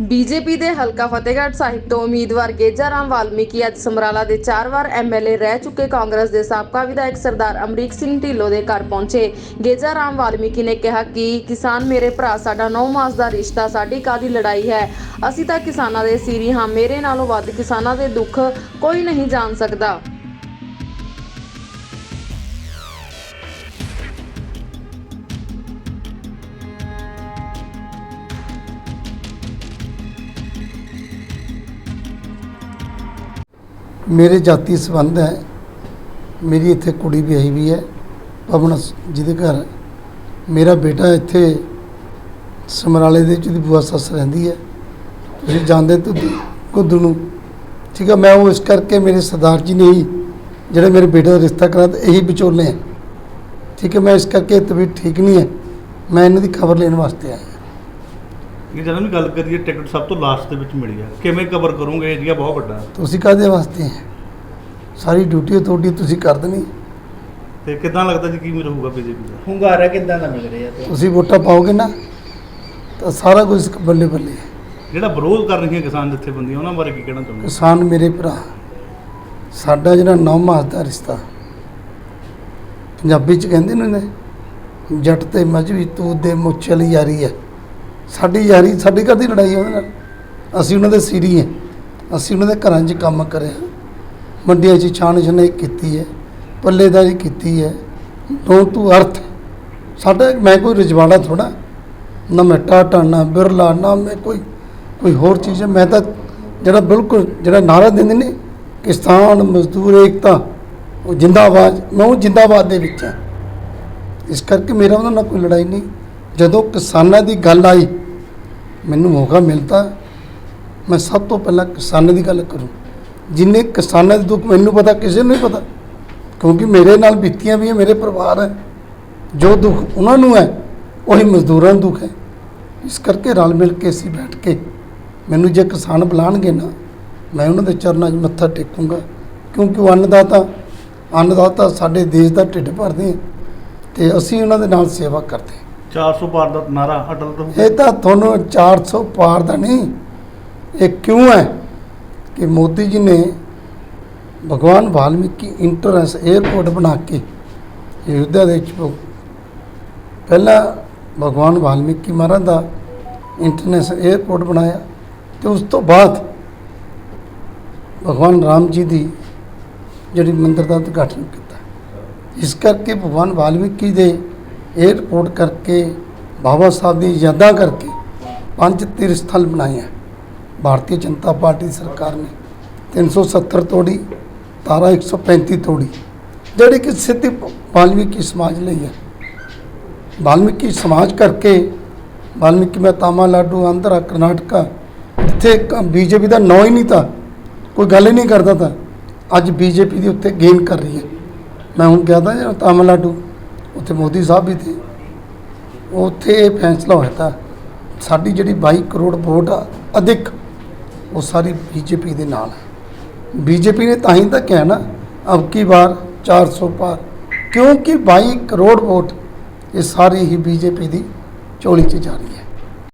BJP ਦੇ ਹਲਕਾ ਫਤਿਹਗੜ੍ਹ ਸਾਹਿਬ ਤੋਂ ਉਮੀਦਵਾਰ ਗੇਜਾ ਰਾਮ ਵਾਲਮੀਕੀ ਅੱਜ ਸਮਰਾਲਾ ਦੇ ਚਾਰ ਵਾਰ ਐਮਐਲਏ ਰਹਿ ਚੁੱਕੇ ਕਾਂਗਰਸ ਦੇ ਸਾਬਕਾ ਵਿਧਾਇਕ ਸਰਦਾਰ ਅਮਰੀਕ ਸਿੰਘ ਢਿੱਲੋਂ ਦੇ ਘਰ ਪਹੁੰਚੇ। ਗੇਜਾ ਰਾਮ ਵਾਲਮੀਕੀ ਨੇ ਕਿਹਾ ਕਿ, ਕਿਸਾਨ ਮੇਰੇ ਭਰਾ, ਸਾਡਾ 9 ਮਾਸ ਦਾ ਰਿਸ਼ਤਾ, ਸਾਡੀ ਕਾਦੀ ਲੜਾਈ ਹੈ? ਅਸੀਂ ਤਾਂ ਕਿਸਾਨਾਂ ਦੇ ਸੀਰੀ ਹਾਂ, ਮੇਰੇ ਨਾਲੋਂ ਵੱਧ ਕਿਸਾਨਾਂ ਦੇ ਦੁੱਖ ਕੋਈ ਨਹੀਂ ਜਾਣ ਸਕਦਾ। ਮੇਰੇ ਜਾਤੀ ਸੰਬੰਧ ਹੈ। ਮੇਰੀ ਇੱਥੇ ਕੁੜੀ ਵਿਆਹੀ ਵੀ ਹੈ। ਪਵਨ ਸ- ਜਿਹਦੇ ਘਰ ਮੇਰਾ ਬੇਟਾ ਇੱਥੇ ਸਮਰਾਲੇ ਦੇ ਜਿਹਦੀ ਬੁਆ ਸੱਸ ਰਹਿੰਦੀ ਹੈ। ਤੁਸੀਂ ਜਾਣਦੇ ਤੁ ਕੁੱਦੂ ਨੂੰ। ਠੀਕ ਹੈ ਮੈਂ ਉਹ ਇਸ ਕਰਕੇ ਮੇਰੇ ਸਰਦਾਰ ਜੀ ਨੇ ਹੀ ਜਿਹੜੇ ਮੇਰੇ ਬੇਟੇ ਦਾ ਰਿਸ਼ਤਾ ਕਰਾ ਤੇ ਇਹੀ ਵਿਚੋਲੇ ਹੈ। ਠੀਕ ਹੈ, ਮੈਂ ਇਸ ਕਰਕੇ ਤਬੀਅਤ ਠੀਕ ਨਹੀਂ ਹੈ। ਮੈਂ ਇਹਨਾਂ ਦੀ ਖਬਰ ਲੈਣ ਵਾਸਤੇ ਆਇਆ। ਇਹ ਜਦੋਂ ਵੀ ਗੱਲ ਕਰੀਏ ਟਿਕਟ ਸਭ ਤੋਂ ਲਾਸਟ ਦੇ ਵਿੱਚ ਮਿਲੀ ਕਿਵੇਂ ਕਵਰ ਕਰੋਗੇ? ਏਰੀਆ ਬਹੁਤ ਵੱਡਾ। ਤੁਸੀਂ ਕਾਹਦੇ ਵਾਸਤੇ? ਸਾਰੀ ਡਿਊਟੀ ਤੁਹਾਡੀ ਤੁਸੀਂ ਕਰ ਦੇਣੀ। ਤੇ ਕਿਦਾਂ ਲੱਗਦਾ ਜੀ ਕੀ ਰਹੂਗਾ ਬੀਜੇਪੀ ਦਾ? ਹੁੰਗਾਰਾ ਕਿੱਦਾਂ ਦਾ ਮਿਲ ਰਿਹਾ ਤੇ ਤੁਸੀਂ ਵੋਟਾਂ ਪਾਓਗੇ ਨਾ ਤਾਂ ਸਾਰਾ ਕੁਝ ਬੱਲੇ ਬੱਲੇ। ਜਿਹੜਾ ਵਿਰੋਧ ਕਰ ਰਹੀਆਂ ਕਿਸਾਨ ਜਥੇਬੰਦੀਆਂ ਉਹਨਾਂ ਬਾਰੇ ਕੀ ਕਹਿਣਾ ਚਾਹੁੰਦੇ ਕਿਸਾਨ ਮੇਰੇ ਭਰਾ ਸਾਡਾ ਜਿਹੜਾ ਨੌ ਮਾਸ ਦਾ ਰਿਸ਼ਤਾ ਪੰਜਾਬੀ ਚ ਕਹਿੰਦੇ ਨੇ ਨਾ, ਜੱਟ ਤੇ ਮਜਬੀ ਤੂੰ ਦੇ ਮੁੱਛਲ ਯਾਰੀ ਹੈ। ਸਾਡੀ ਯਾਰੀ, ਸਾਡੀ ਦੀ ਲੜਾਈ ਉਹਦੇ ਨਾਲ? ਅਸੀਂ ਉਹਨਾਂ ਦੇ ਸੀਰੀ ਹੈ ਅਸੀਂ ਉਹਨਾਂ ਦੇ ਘਰਾਂ 'ਚ ਕੰਮ ਕਰਿਆ। ਮੰਡੀਆਂ 'ਚ ਛਾਣ ਛਣੇ ਕੀਤੀ ਹੈ ਪੱਲੇਦਾਰੀ ਕੀਤੀ ਹੈ ਨੋ ਤੂੰ ਅਰਥ। ਸਾਡਾ, ਮੈਂ ਕੋਈ ਰਜਵਾੜਾ ਥੋੜਾ ਨਾ ਮੈਂ ਟਾਟਾ, ਨਾ ਬਿਰਲਾ, ਨਾ ਮੈਂ ਕੋਈ ਕੋਈ ਹੋਰ ਚੀਜ਼ ਹੈ ਮੈਂ ਤਾਂ ਜਿਹੜਾ ਬਿਲਕੁਲ ਜਿਹੜਾ ਨਾਰਾ ਦਿੰਦੇ ਨੇ, ਕਿਸਾਨ, ਮਜ਼ਦੂਰ, ਏਕਤਾ, ਉਹ ਜਿੰਦਾਬਾਦ, ਮੈਂ ਉਹ ਜਿੰਦਾਬਾਦ ਦੇ ਵਿੱਚ ਹਾਂ ਇਸ ਕਰਕੇ ਮੇਰਾ ਉਹਨਾਂ ਨਾਲ ਕੋਈ ਲੜਾਈ ਨਹੀਂ। ਜਦੋਂ ਕਿਸਾਨਾਂ ਦੀ ਗੱਲ ਆਈ ਮੈਨੂੰ ਮੌਕਾ ਮਿਲਦਾ ਮੈਂ ਸਭ ਤੋਂ ਪਹਿਲਾਂ ਕਿਸਾਨਾਂ ਦੀ ਗੱਲ ਕਰੂੰ। ਜਿੰਨੇ ਕਿਸਾਨਾਂ ਦੇ ਦੁੱਖ ਮੈਨੂੰ ਪਤਾ, ਕਿਸੇ ਨੂੰ ਨਹੀਂ ਪਤਾ। ਕਿਉਂਕਿ ਮੇਰੇ ਨਾਲ ਬੀਤੀਆਂ ਵੀ ਹੈ, ਮੇਰੇ ਪਰਿਵਾਰ ਹੈ। ਜੋ ਦੁੱਖ ਉਹਨਾਂ ਨੂੰ ਹੈ, ਉਹੀ ਮਜ਼ਦੂਰਾਂ ਨੂੰ ਦੁੱਖ ਹੈ। ਇਸ ਕਰਕੇ ਰਲ ਮਿਲ ਕੇ ਅਸੀਂ ਬੈਠ ਕੇ ਮੈਨੂੰ ਜੇ ਕਿਸਾਨ ਬੁਲਾਣਗੇ ਨਾ, ਮੈਂ ਉਹਨਾਂ ਦੇ ਚਰਨਾਂ 'ਚ ਮੱਥਾ ਟੇਕੂੰਗਾ। ਕਿਉਂਕਿ ਉਹ ਅੰਨਦਾਤਾ ਅੰਨਦਾਤਾ ਸਾਡੇ ਦੇਸ਼ ਦਾ ਢਿੱਡ ਭਰਦੇ ਹੈ ਤੇ ਅਸੀਂ ਉਹਨਾਂ ਦੇ ਨਾਲ ਸੇਵਾ ਕਰਦੇ ਹਾਂ 400 ਪਾਰ ਦਾ ਨਾਰਾ ਅਟਲ ਰਹੂ ਇਹ ਤਾਂ ਤੁਹਾਨੂੰ 400 ਪਾਰ ਦਾ ਨਹੀਂ, ਇਹ ਕਿਉਂ ਹੈ ਕਿ ਮੋਦੀ ਜੀ ਨੇ ਭਗਵਾਨ ਵਾਲਮੀਕੀ ਇੰਟਰਨੈਸ 에ਅਰਪੋਰਟ ਬਣਾ ਕੇ ਅਯੁੱਧਿਆ ਦੇ ਵਿੱਚ ਉਹ ਪਹਿਲਾ ਭਗਵਾਨ ਵਾਲਮੀਕੀ ਮਹਾਰਾਜ ਦਾ ਇੰਟਰਨੈਸ਼ਨਲ 에ਅਰਪੋਰਟ ਬਣਾਇਆ ਤੇ ਉਸ ਤੋਂ ਬਾਅਦ ਭਗਵਾਨ ਰਾਮ ਜੀ ਦੀ ਜਿਹੜੀ ਮੰਦਿਰ ਦਾ ਉਦਘਾਟਨ ਕੀਤਾ। ਇਸ ਕਰਕੇ ਭਗਵਾਨ ਵਾਲਮੀਕੀ ਦੇ 에ਅਰਪੋਰਟ ਕਰਕੇ ਬਾਬਾ ਸਾਹਿਬ ਦੀ ਯਾਦਾਂ ਕਰਕੇ ਪੰਜ ਤੀਰਥ ਸਥਲ ਬਣਾਏ ਹੈ ਭਾਰਤੀ ਜਨਤਾ ਪਾਰਟੀ ਸਰਕਾਰ ਨੇ 370 ਤੋੜੀ, ਤਾਰਾ 135 ਤੋੜੀ, ਜਿਹੜੀ ਕਿ ਸਿੱਧੀ ਵਾਲਮੀਕੀ ਸਮਾਜ ਲਈ ਹੈ ਵਾਲਮੀਕੀ ਸਮਾਜ ਕਰਕੇ ਵਾਲਮੀਕੀ ਮੈਂ ਤਾਮਿਲਨਾਡੂ ਆਂਧਰਾ, ਕਰਨਾਟਕਾ ਇੱਥੇ ਬੀਜੇਪੀ ਦਾ ਨਾਂ ਹੀ ਨਹੀਂ ਤਾਂ, ਕੋਈ ਗੱਲ ਹੀ ਨਹੀਂ ਕਰਦਾ ਤਾਂ, ਅੱਜ ਬੀਜੇਪੀ ਦੀ ਉੱਤੇ ਗੇਨ ਕਰ ਰਹੀ ਹੈ। ਮੈਂ ਹੁਣ ਗਿਆ ਤਾਂ ਤਾਮਿਲਨਾਡੂ ਉੱਥੇ ਮੋਦੀ ਸਾਹਿਬ ਵੀ ਤੇ, ਉੱਥੇ ਇਹ ਫੈਸਲਾ ਹੋਇਆ ਤਾਂ ਸਾਡੀ ਜਿਹੜੀ 22 ਕਰੋੜ ਵੋਟ ਆ, ਅਧਿਕ, ਉਹ ਸਾਰੀ ਬੀਜੇਪੀ ਦੇ ਨਾਲ ਹੈ। ਬੀਜੇਪੀ ਨੇ ਤਾਂ ਹੀ ਤਾਂ ਕਿਹਾ ਨਾ, ਅਬ ਕੀ ਵਾਰ 400 ਪਾਰ। ਕਿਉਂਕਿ 22 ਕਰੋੜ ਵੋਟ ਇਹ ਸਾਰੀ ਹੀ ਬੀਜੇਪੀ ਦੀ ਚੋਲੀ 'ਚ ਜਾ ਰਹੀ ਹੈ।